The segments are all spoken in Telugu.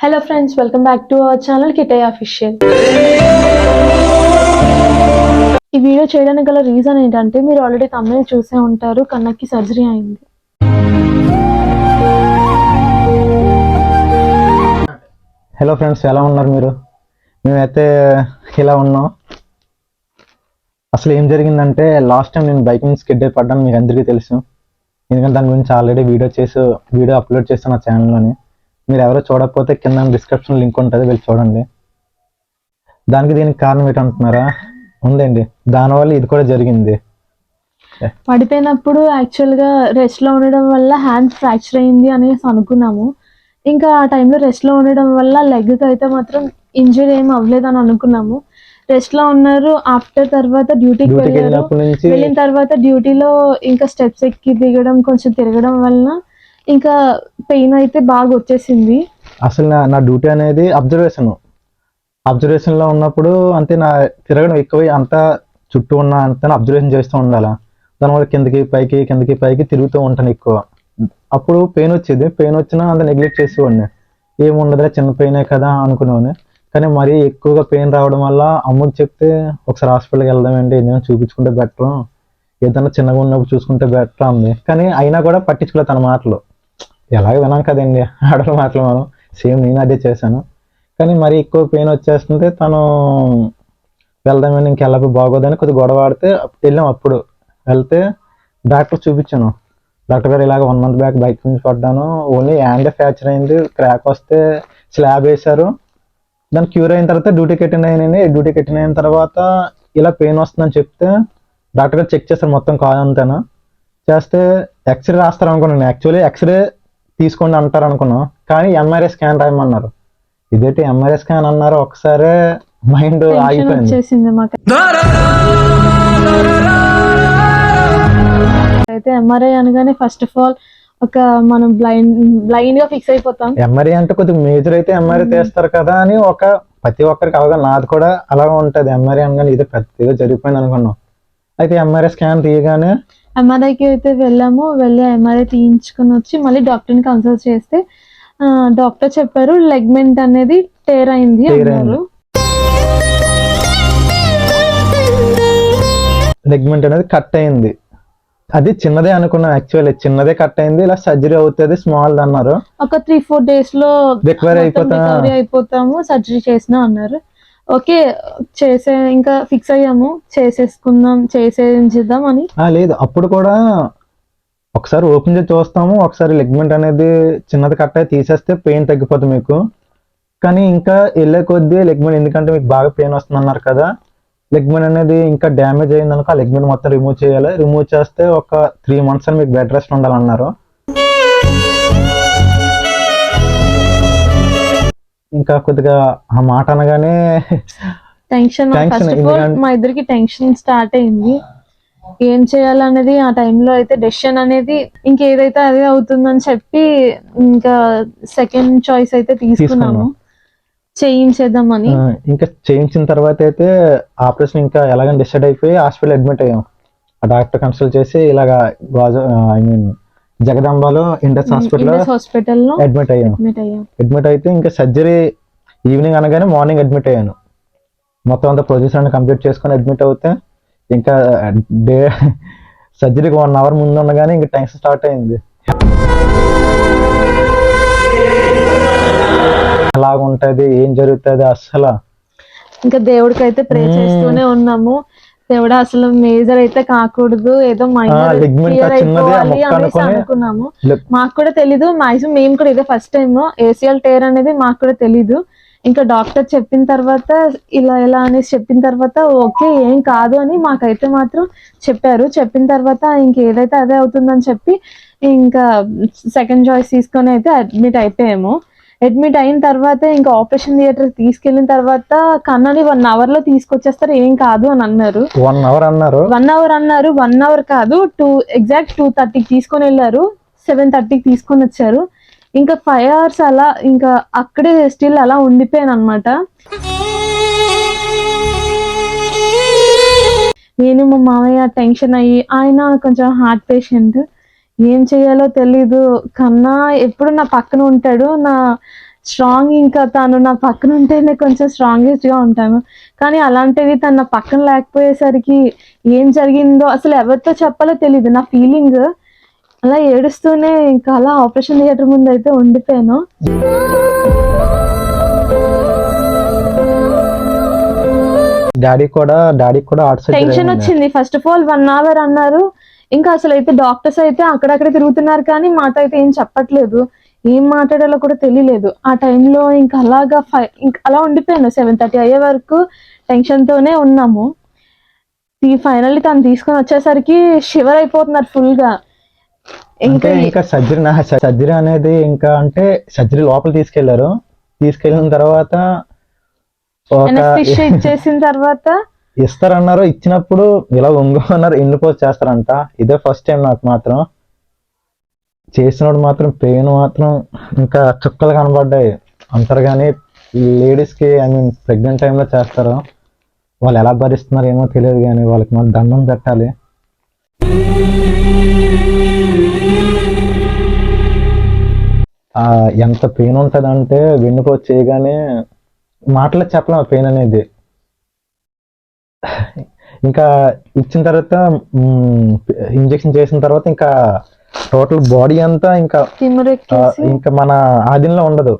Hello friends welcome back to our channel కిటై official ఈ వీడియో చేయడానికి గల రీజన్ ఏంటంటే మీరు ఆల్రెడీ తమిళ చూసే ఉంటారు కన్నకి సర్జరీ అయింది. హలో ఫ్రెండ్స్ ఎలా ఉన్నారు మీరు? మేమైతే ఇలా ఉన్నాం. అసలు ఏం జరిగిందంటే లాస్ట్ టైం నేను బైక్ మీద స్కిడ్ పడ్డాను మీకు అందరికీ తెలుసు. ఎందుకంటే దాని గురించి ఆల్రెడీ వీడియో చేసి వీడియో అప్లోడ్ చేస్తాను నా ఛానల్లోని మీరు ఎవరో చూడకపోతే కింద డిస్క్రిప్షన్ లింక్ ఉంటుంది వెళ్ళి చూడండి. దానికి దీనికి కారణం ఏంటంటున్నారా? ఉందండి. దానివల్ల ఇది కూడా జరిగింది. పడిపోయినప్పుడు యాక్చువల్గా రెస్ట్లో ఉండడం వల్ల హ్యాండ్ ఫ్రాక్చర్ అయింది అనేసి అనుకున్నాము. ఇంకా ఆ టైంలో రెస్ట్లో ఉండడం వల్ల లెగ్కి అయితే మాత్రం ఇంజరీ ఏం అవ్వలేదు అని అనుకున్నాము రెస్ట్లో ఉన్నారు. ఆఫ్టర్ తర్వాత డ్యూటీకి వెళ్ళారు. వెళ్ళిన తర్వాత డ్యూటీలో ఇంకా స్టెప్స్ ఎక్కి దిగడం కొంచెం తిరగడం వలన ఇంకా పెయిన్ అయితే బాగా వచ్చేసింది. అసలు నా నా డ్యూటీ అనేది అబ్జర్వేషన్ అబ్జర్వేషన్లో ఉన్నప్పుడు అంతే నా తిరగడం ఎక్కువ అంతా చుట్టూ ఉన్న అంతా అబ్జర్వేషన్ చేస్తూ ఉండాలా. దానివల్ల కిందకి పైకి కిందకి పైకి తిరుగుతూ ఉంటాను ఎక్కువ. అప్పుడు పెయిన్ వచ్చేది. పెయిన్ వచ్చినా అంత నెగ్లెక్ట్ చేసేవాడిని. ఏముండదులే చిన్న పెయినే కదా అనుకునేవాడిని. కానీ మరీ ఎక్కువగా పెయిన్ రావడం వల్ల అమ్మకి చెప్తే ఒకసారి హాస్పిటల్కి వెళ్దామండి ఏదైనా చూపించుకుంటే బెటర్ ఏదైనా చిన్నగా ఉన్నప్పుడు చూసుకుంటే బెటర్ అంది. కానీ అయినా కూడా పట్టించుకోలేదు తన మాటలు. ఎలాగ వినాం కదండి ఆడ మాటలు మనం. సేమ్ నేను అదే చేశాను. కానీ మరీ ఎక్కువ పెయిన్ వచ్చేస్తుంటే తను. వెళ్దామని ఇంకెళ్ళకు బాగోదని కొద్దిగా గొడవ ఆడితే వెళ్ళాం అప్పుడు. వెళ్తే డాక్టర్ చూపించాను. డాక్టర్ గారు ఇలాగ వన్ మంత్ బ్యాక్ బైక్ నుంచి పడ్డాను. ఓన్లీ హ్యాండ్ ఫ్రాక్చర్ అయింది. క్రాక్ వస్తే స్లాబ్ వేశారు. దాని క్యూర్ అయిన తర్వాత డ్యూటీకి అటెండ్ అయినండి డ్యూటీకి అటెండ్ అయిన తర్వాత ఇలా పెయిన్ వస్తుందని చెప్తే డాక్టర్ గారు చెక్ చేస్తారు మొత్తం కాదు అంతేనా. చేస్తే ఎక్స్రే రాస్తారు అనుకున్నాను. యాక్చువల్లీ ఎక్స్రే తీసుకోండి అంటారు అనుకున్నాం కానీ ఎంఆర్ఐ స్కాన్ రాయమన్నారు. ఇదేంటి ఎంఆర్ఐ స్కాన్ అన్నారు ఒకసారి మైండ్ ఆగిపోయింది. అయితే ఎంఆర్ఐ అనగానే ఫస్ట్ ఆఫ్ ఆల్ ఒక మనం బ్లైండ్ బ్లైండ్గా ఫిక్స్ అయిపోతాం ఎంఆర్ఐ అంటే కొద్దిగా మేజర్ అయితే ఎంఆర్ఐ తీస్తారు కదా అని ఒక ప్రతి ఒక్కరికి అవగాహన. నాది కూడా అలాగే ఉంటది. ఎంఆర్ఐ అనగానే ఇది పెద్దగా జరిగిపోయింది అనుకున్నాం. అయితే ఎంఆర్ఐ స్కాన్ తీయగానే ఎంఆర్ఐకి అయితే వెళ్ళాము. వెళ్ళి ఎంఆర్ఐ తీయించుకొని వచ్చి మళ్ళీ డాక్టర్ని కన్సల్ట్ చేస్తే డాక్టర్ చెప్పారు లెగ్మెంట్ అనేది టేర్ అయింది అన్నారు. లెగ్మెంట్ అనేది కట్ అయింది. అది చిన్నదే అనుకున్నాం యాక్చువల్లీ చిన్నదే కట్ అయింది ఇలా సర్జరీ అవుతుంది స్మాల్ అన్నారు. ఒక త్రీ ఫోర్ డేస్లో రికవరీ అయిపోతా. రికవరీ అయిపోతాము సర్జరీ చేసినా అన్నారు. ఓకే చేసే ఇంకా ఫిక్స్ అయ్యాము చేసేసుకుందాం చేసేద్దాం అని. లేదు. అప్పుడు కూడా ఒకసారి ఓపెన్ చేసి చూస్తాము ఒకసారి లెగ్మెంట్ అనేది చిన్నది కట్ అయి తీసేస్తే పెయిన్ తగ్గిపోతుంది మీకు. కానీ ఇంకా వెళ్ళే కొద్దీ లెగ్మెంట్ ఎందుకంటే మీకు బాగా పెయిన్ వస్తుంది అన్నారు కదా. లెగ్మెంట్ అనేది ఇంకా డ్యామేజ్ అయింది అనుకో ఆ లెగ్మెంట్ మొత్తం రిమూవ్ చేయాలి. రిమూవ్ చేస్తే ఒక త్రీ మంత్స్ అని మీకు బెడ్ రెస్ట్ ఉండాలన్నారు. ఇంకా కొద్దిగా ఆ మాట అనగానే టెన్షన్ ఫస్ట్ ఆఫ్ ఆల్ ఎందుకంటే- మా ఇద్దరికి టెన్షన్ స్టార్ట్ అయింది. ఏం చేయాలనేది ఆ టైంలో అయితే డెసిషన్ అనేది ఇంకేదైతే అదే అవుతుందని చెప్పి ఇంకా సెకండ్ చాయిస్ అయితే తీసుకున్నాము చేయించేద్దామని. ఇంకా చేయించిన తర్వాత అయితే ఆపరేషన్ ఇంకా ఎలాగని డిసైడ్ అయిపోయి హాస్పిటల్ అడ్మిట్ అయ్యాం. ఆ డాక్టర్ కన్సల్ట్ చేసి ఇలాగా ఐ మీన్ జగదాంబలో ఇండస్ హాస్పిటల్లో ఇండస్ హాస్పిటల్లో అడ్మిట్ అయ్యాం అడ్మిట్ అయ్యాం. అడ్మిట్ అయితే ఇంకా సర్జరీ ఈవినింగ్ అనగానే మార్నింగ్ అడ్మిట్ అయ్యాను. మొత్తం అంతా ప్రొసీజర్ అన్ని కంప్లీట్ చేసుకొని అడ్మిట్ అవుతే ఇంకా డే సర్జరీకి వన్ అవర్ ముందు ఉండగానే ఇంకా టెన్షన్ స్టార్ట్ అయింది. ఎలాగ ఉంటది ఏం జరుగుతుంది అస్సలు ఇంకా దేవుడికి అయితే ప్రే. చేస్తూనే ఉన్నాము. దేవుడు అసలు మేజర్ అయితే కాకూడదు ఏదో మైనర్ క్లియర్ అయిపోవాలి అనేసి అనుకున్నాము. మాకు కూడా తెలీదు మాక్సిమం మేము కూడా ఇదే ఫస్ట్ టైం ఏసీఎల్ టేర్ అనేది మాకు కూడా తెలీదు. ఇంకా డాక్టర్ చెప్పిన తర్వాత ఇలా ఇలా అనేసి చెప్పిన తర్వాత ఓకే ఏం కాదు అని మాకైతే మాత్రం చెప్పారు. చెప్పిన తర్వాత ఇంకేదైతే అదే అవుతుందని చెప్పి ఇంకా సెకండ్ చాయిస్ తీసుకొని అయితే అడ్మిట్ అయిపోయాము. అడ్మిట్ అయిన తర్వాత ఇంకా ఆపరేషన్ థియేటర్ తీసుకెళ్ళిన తర్వాత కన్నని వన్ అవర్లో తీసుకొచ్చేస్తారు. ఏం కాదు అని అన్నారు. వన్ అవర్ అన్నారు. వన్ అవర్ అన్నారు. వన్ అవర్ కాదు. టూ ఎగ్జాక్ట్ టూ థర్టీకి తీసుకొని వెళ్ళారు. సెవెన్ థర్టీకి తీసుకొని వచ్చారు. ఇంకా ఫైవ్ అవర్స్ అలా ఇంకా అక్కడే స్టిల్ అలా ఉండిపోయాను అనమాట నేను మా మామయ్య టెన్షన్ అయ్యి ఆయన కొంచెం హార్ట్ పేషెంట్ ఏం చేయాలో తెలీదు. కన్నా ఎప్పుడు నా పక్కన ఉంటాడు. నా స్ట్రాంగ్ ఇంకా తను నా పక్కన ఉంటేనే కొంచెం స్ట్రాంగెస్ట్గా ఉంటాను కానీ అలాంటిది తను నా పక్కన లేకపోయేసరికి ఏం జరిగిందో అసలు ఎవరితో చెప్పాలో తెలియదు నా ఫీలింగ్ అలా ఏడుస్తూనే ఇంకా అలా ఆపరేషన్ థియేటర్ ముందు అయితే ఉండిపోయాను. డాడీ కూడా డాడీ కూడా టెన్షన్ వచ్చింది. First of all one hour అన్నారు. ఇంకా అసలు అయితే డాక్టర్స్ అయితే అక్కడక్కడ తిరుగుతున్నారు కానీ మాతో అయితే ఏం చెప్పట్లేదు. ఏం మాట్లాడాలో కూడా తెలియలేదు. ఆ టైంలో ఇంకా అలాగా ఫై ఇంకా అలా ఉండిపోయాను. సెవెన్ థర్టీ అయ్యే వరకు టెన్షన్ తోనే ఉన్నాము. ఈ ఫైనల్లీ తను తీసుకొని వచ్చేసరికి షివర్ అయిపోతున్నారు ఫుల్గా అంటే ఇంకా ఇంకా సర్జరీ నా సర్జరీ అనేది ఇంకా అంటే సర్జరీ లోపల తీసుకెళ్ళారు. తీసుకెళ్ళిన తర్వాత ఇచ్చేసిన తర్వాత ఇస్తారన్నారు ఇచ్చినప్పుడు ఇలా ఒంగోన్నారు ఎన్ని పోస్ట్ చేస్తారంట. ఇదే ఫస్ట్ టైం నాకు మాత్రం. చేసినప్పుడు మాత్రం పెయిన్ మాత్రం ఇంకా చుక్కలు కనబడ్డాయి. అంటారు కానీ లేడీస్కి ఐ మీన్ ప్రెగ్నెంట్ టైంలో చేస్తారు వాళ్ళు ఎలా భరిస్తున్నారు ఏమో తెలియదు కానీ వాళ్ళకి మనం దండం పెట్టాలి. ఆ, ఎంత పెయిన్ ఉంటుందంటే వెన్నుపోటు చేయగానే మాటలు చెప్పలేము పెయిన్ అనేది. ఇంకా ఇచ్చిన తర్వాత ఇంజెక్షన్ చేసిన తర్వాత ఇంకా టోటల్ బాడీ అంతా ఇంకా ఇంకా మన ఆధీనంలో ఉండదు.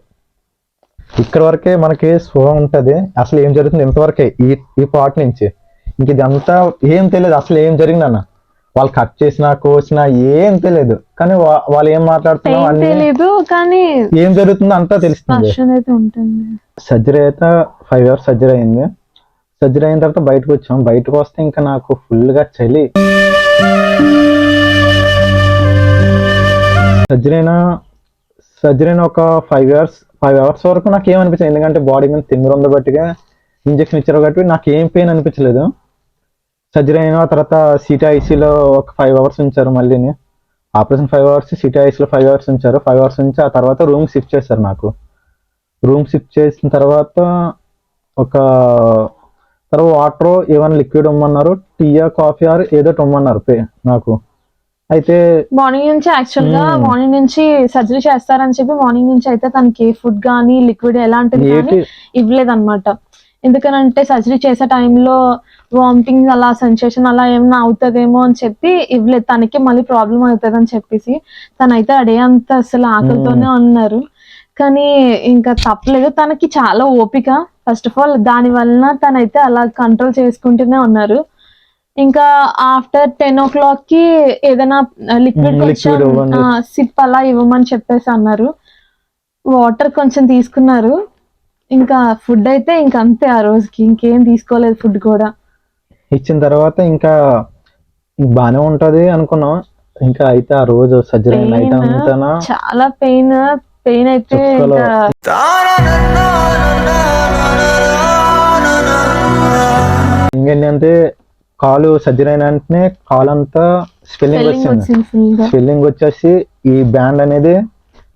ఇక్కడ వరకే మనకి స్లో ఉంటది. అసలు ఏం జరుగుతుంది? ఇంతవరకే ఈ ఈ పార్ట్ నుంచి. ఇంక ఇదంతా ఏం తెలియదు. అసలు ఏం జరిగిందన్న వాళ్ళు కట్ చేసినా కోసినా ఏం తెలియదు. కానీ వా- వాళ్ళు ఏం మాట్లాడుతున్నాం పెయిన్ అన్ని తెలీదు కానీ ఏం జరుగుతుందో అంతా తెలుస్తుంది. సర్జరీ అయితే ఫైవ్ అవర్స్ సర్జరీ అయింది. సర్జరీ అయిన తర్వాత బయటకు వచ్చాం. బయటకు వస్తే ఇంకా నాకు ఫుల్గా చలి. సర్జరీ అయినా సర్జరీ అయిన ఒక ఫైవ్ అవర్స్ ఫైవ్ అవర్స్ వరకు నాకు ఏమనిపించలేదు ఎందుకంటే బాడీ మీద తిమ్మిరి ఉంది బట్టిగా ఇంజెక్షన్ ఇచ్చారు కాబట్టి నాకు ఏం పెయిన్ అనిపించలేదు. సర్జరీ అయిన తర్వాత సిటీఐసిలో ఒక ఫైవ్ అవర్స్ ఉంచారు మళ్ళీ ఆపరేషన్ ఫైవ్ అవర్స్ సిటీ ఐసీలో ఫైవ్ అవర్స్ ఉంచారు. ఫైవ్ అవర్స్ ఉంచి ఆ తర్వాత రూమ్ షిఫ్ట్ చేశారు నాకు. రూమ్ షిఫ్ట్ చేసిన తర్వాత ఒక తర్వాత వాటర్ ఏమైనా లిక్విడ్ ఇమ్మన్నారు టీయా కాఫీ ఆర్ ఏదో పే- నాకు. అయితే మార్నింగ్ నుంచి యాక్చువల్గా Hmm. మార్నింగ్ నుంచి సర్జరీ చేస్తారని చెప్పి మార్నింగ్ నుంచి అయితే తనకి ఫుడ్ గానీ లిక్విడ్ ఎలాంటిది కానీ ఏటి ఇవ్వలేదు అనమాట ఎందుకనంటే సర్జరీ చేసే టైంలో వామిటింగ్ అలా సెన్సేషన్ అలా ఏమైనా అవుతుందేమో అని చెప్పి ఇవ్వలేదు. తనకి మళ్ళీ ప్రాబ్లం అవుతుంది అని చెప్పేసి తనైతే అడే అంత అసలు ఆకలితోనే ఉన్నారు. కానీ ఇంకా తప్పలేదు. తనకి చాలా ఓపిక. ఫస్ట్ ఆఫ్ ఆల్ దాని వలన తనైతే అలా కంట్రోల్ చేసుకుంటూనే ఉన్నారు. ఇంకా ఆఫ్టర్ టెన్ ఓ క్లాక్కి ఏదైనా లిక్విడ్ Mm. కొంచెం సిప్ అలా ఇవ్వమని చెప్పేసి అన్నారు. వాటర్ కొంచెం తీసుకున్నారు. ఇంకా ఫుడ్ అయితే ఇంకా అంతే ఆ రోజుకి. ఇంకేం తీసుకోలేదు ఫుడ్ కూడా. ఇచ్చిన తర్వాత ఇంకా బాగానే ఉంటది అనుకున్నాం. ఇంకా అయితే ఆ రోజు సర్జరీ Pain నైట్ అంతా చాలా పెయిన్ పెయిన్ అయితే ఇంకేంటంటే కాలు సర్జరీ అయిన వెంటనే కాలు అంతా స్వెల్లింగ్ వచ్చింది స్వెల్లింగ్ వచ్చేసి ఈ బ్యాండ్ అనేది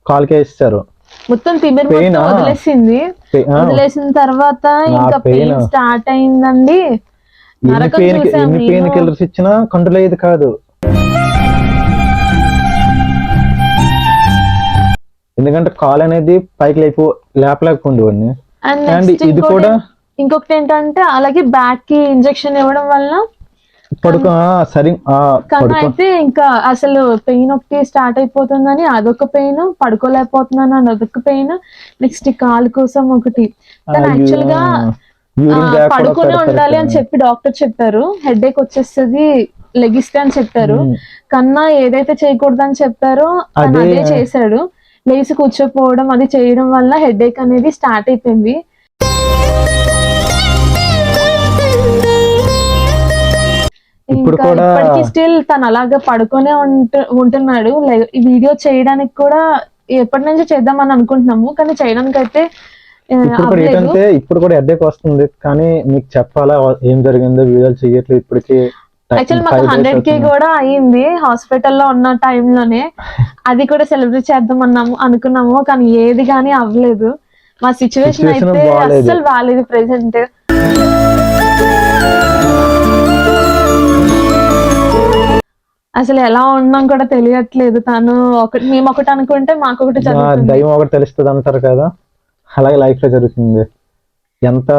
కాలుకే ఇస్తారు. మొత్తం తిమ్మిరి మొత్తం? వదిలేసింది. వదిలేసిన తర్వాత ఇంకా. పెయిన్ స్టార్ట్ అయిందండి. ఎన్ని పెయిన్ కిల్లర్స్ ఇచ్చినా కంట్రోల్ అయ్యేది కాదు. ఎందుకంటే కాలు అనేది పైకి లేపు లేపలేకపోండి అండ్ ఇది కూడా ఇంకొకటి ఏంటంటే అలాగే బ్యాక్కి ఇంజెక్షన్ ఇవ్వడం వల్ల పడుకో సరి కన్నా అయితే ఇంకా అసలు పెయిన్ ఒకటి స్టార్ట్ అయిపోతుందని అదొక పెయిన్ పడుకోలేకపోతున్నాను అని అదొక పెయిన్ నెక్స్ట్ కాలు కోసం ఒకటి. యాక్చువల్గా పడుకునే ఉండాలి అని. చెప్పి డాక్టర్ చెప్పారు. హెడ్ ఏక్ వచ్చేస్తుంది లెగిస్తే అని చెప్పారు. కన్నా ఏదైతే చేయకూడదని చెప్పారో తను అదే- అదే చేశాడు. లేచి కూర్చోపోవడం అది చేయడం వల్ల హెడ్ ఏక్ అనేది స్టార్ట్ అయిపోయింది. ఇప్పుడు కూడా- ఇప్పటికీ స్టిల్ తను అలాగే పడుకొనే ఉంటు ఉంటున్నాడు. ఈ వీడియో చేయడానికి కూడా ఎప్పటి నుంచో చేద్దామని అనుకుంటున్నాము. కానీ చేయడానికి అయితే ఇప్పుడు ఏంటంటే ఇప్పుడు కూడా హెడ్ఏక్ వస్తుంది. కానీ మీకు చెప్పాలా ఏం జరిగిందో వీడియోలు చేయట్లేదు ఇప్పటికి యాక్చువల్ మాకు హండ్రెడ్ కే కూడా అయ్యింది హాస్పిటల్లో ఉన్న టైంలోనే అది కూడా సెలబ్రేట్ చేద్దాం అన్నాము అనుకున్నాము. కానీ ఏది కానీ అవ్వలేదు. మా సిచ్యువేషన్ అయితే. అస్సలు బాగాలేదు ప్రెసెంట్ అసలు ఎలా ఉన్నాం కూడా తెలియట్లేదు. తను ఒకటి మేము ఒకటి అనుకుంటే మాకు ఒకటి దైవం ఒకటి తెలుస్తుంది అంటారు కదా. అలాగే లైఫ్లో జరుగుతుంది. ఎంత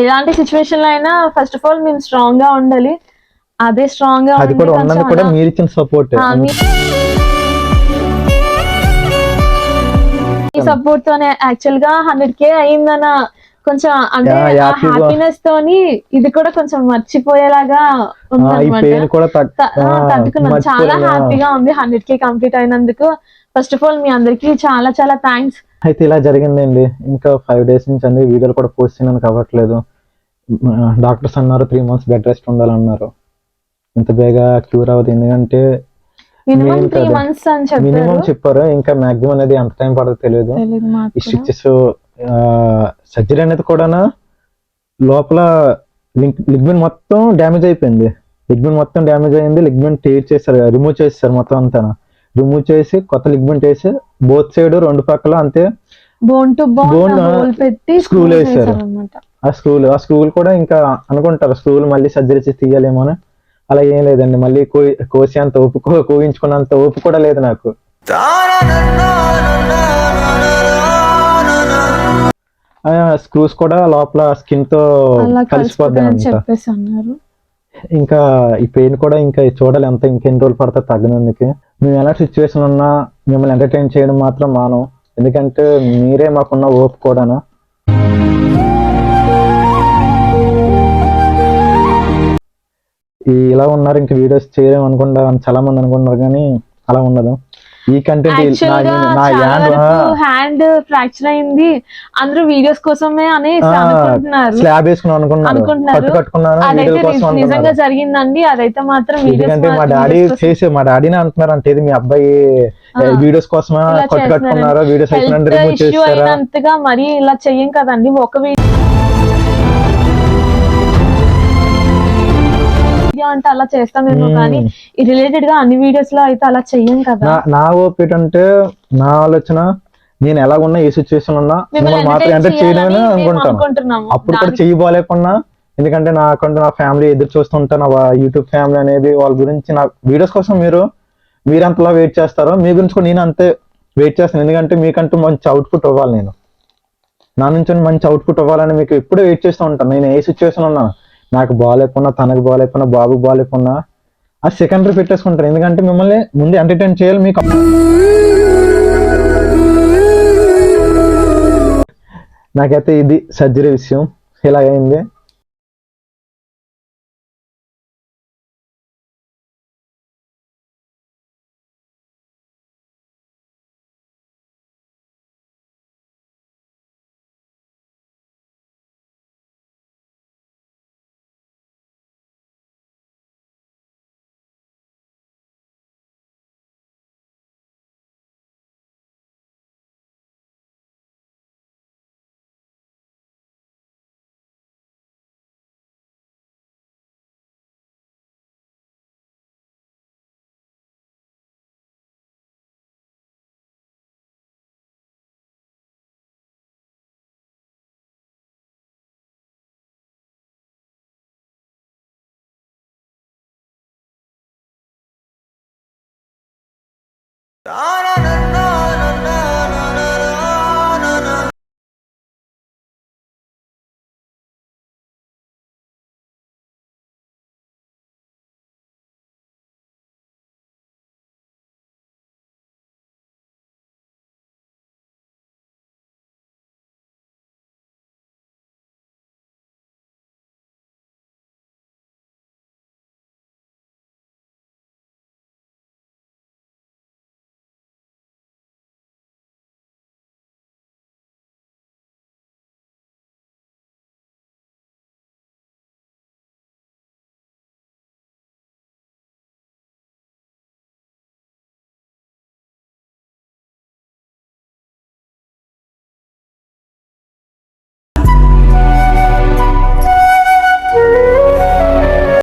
ఎలాంటి సిచ్యువేషన్లో అయినా ఫస్ట్ ఆఫ్ ఆల్ మేము స్ట్రాంగ్గా ఉండాలి. అదే స్ట్రాంగ్గా అది కూడా ఉన్నది కూడా మీరు ఇచ్చిన సపోర్ట్ ఈ సపోర్ట్ తోనే యాక్చువల్గా హండ్రెడ్ కే అయిందన్న కొంచెం అంటే హ్యాపీనెస్ తోని ఇది కూడా కొంచెం మర్చిపోయేలాగా ఈ ఉందన్నమాట. పెయిన్ కూడా తగ్- త- ఆ, ఆ, తట్టుకున్నాం చాలా. హ్యాపీగా ఉంది హండ్రెడ్ కే కంప్లీట్ అయినందుకు. ఫస్ట్ ఆఫ్ ఆల్ మీ అందరికి చాలా చాలా థ్యాంక్స్ అయితే ఇలా జరిగిందండి. ఇంకా ఫైవ్ డేస్ నుంచి అన్ని వీడియోలు కూడా పోస్ట్ చేయడానికి అవ్వట్లేదు. డాక్టర్స్ అన్నారు త్రీ మంత్స్ బెడ్ రెస్ట్ ఉండాలన్నారు. ఇంత బేగా క్యూర్ అవ్వదు. ఎందుకంటే మినిమం చెప్పారు. ఇంకా మాక్సిమం అనేది ఎంత టైం పడదో తెలియదు. ఈ కూడా. సర్జరీ అనేది కూడా లోపల లిగ్మెంట్ మొత్తం డ్యామేజ్ అయిపోయింది. లిగ్మెంట్ మొత్తం డ్యామేజ్ అయింది. లిగ్మెంట్ టేర్ చేశారు రిమూవ్ చేస్తారు మొత్తం అంతా రిమూవ్ చేసి కొత్త లిగ్మెంట్ వేసి బోత్ సైడ్ రెండు పక్కల అంతే. బోన్ టు బోన్ పెట్టి వేశారు. వేశారన్నమాట. ఆ స్క్రూలు ఆ స్క్రూలు కూడా ఇంకా అనుకుంటారు. స్క్రూలు మళ్ళీ సర్జరీ చేసి తీయాలేమో అని. అలా ఏం లేదండి. మళ్ళీ కోయి కోసి అంత ఓపు కో- కోయించుకున్నంత ఓపు కూడా లేదు నాకు. స్క్రూస్ కూడా లోపల స్కిన్తో కలిసిపోద్ది చెప్పేసి అన్నారు. ఇంకా ఈ పెయిన్ కూడా ఇంకా చూడాలి ఎంత ఇంకెన్ని రోజులు పడతా తగ్గనందుకు. మేము ఎలా సిచ్యువేషన్ ఉన్నా మిమ్మల్ని ఎంటర్టైన్ చేయడం మాత్రం మానం ఎందుకంటే మీరే మాకున్న ఓపు కూడాను. ఇలా ఉన్నారు ఇంక వీడియోస్ చేయలేము అనుకుంటా అని చాలా మంది అనుకుంటున్నారు కానీ అలా ఉండదు. ఈ కంటెంట్ హ్యాండ్ ఫ్రాక్చర్ అయింది. అందరూ వీడియోస్ కోసమే అని స్లాబ్ వేసుకున్నాను అనుకున్నాను నిజంగా జరిగిందండి. అదైతే మాత్రం ఎందుకంటే మా డాడీ చేసే మా డాడీనే అంటున్నారు అంటే ఇది మీ అబ్బాయి వీడియోస్ కోసమా? కట్టుకున్నారో? వీడియోస్ అయిపోయినా హెల్త్ రిమూవ్ ఇష్యూ చేస్తారా అయినంతగా మరి ఇలా చెయ్యం కదండి. ఒక వీడియో అంటే అలా చేస్తామేమో. కానీ ఈ రిలేటెడ్గా అన్ని వీడియోస్లో అయితే అలా చెయ్యం కదా. నా ఓపిక అంటే నా ఆలోచన నేను ఎలా ఉన్నా ఏ సిచ్యువేషన్ ఉన్నా మిమ్మల్ని మాత్రం ఎంటర్ చేయడమే అనుకుంటాను అప్పుడు కూడా చెయ్యి బాగాలేకున్నా ఎందుకంటే నాకంటే నా ఫ్యామిలీ ఎదురు చూస్తుంటాను నా యూట్యూబ్ ఫ్యామిలీ అనేది వాళ్ళ గురించి నా వీడియోస్ కోసం మీరు మీరు అంతలా వెయిట్ చేస్తారో మీ గురించి కూడా నేను అంతే వెయిట్ చేస్తాను. ఎందుకంటే మీకంటూ మంచి అవుట్పుట్ ఇవ్వాలి నేను. నా నుంచి మంచి అవుట్పుట్ ఇవ్వాలని మీకు ఎప్పుడు వెయిట్ చేస్తూ ఉంటాను. నేను ఏ సిచ్యువేషన్ ఉన్నా నాకు బాగాలేకున్నా తనకు బాగాలేకున్నా బాబుకు బాగాలేకున్నా ఆ సెకండరీ పెట్టేసుకుంటారు. ఎందుకంటే మిమ్మల్ని ముందు ఎంటర్టైన్ చేయాలి మీకు నాకైతే ఇది సర్జరీ విషయం. ఇలా అయింది All right.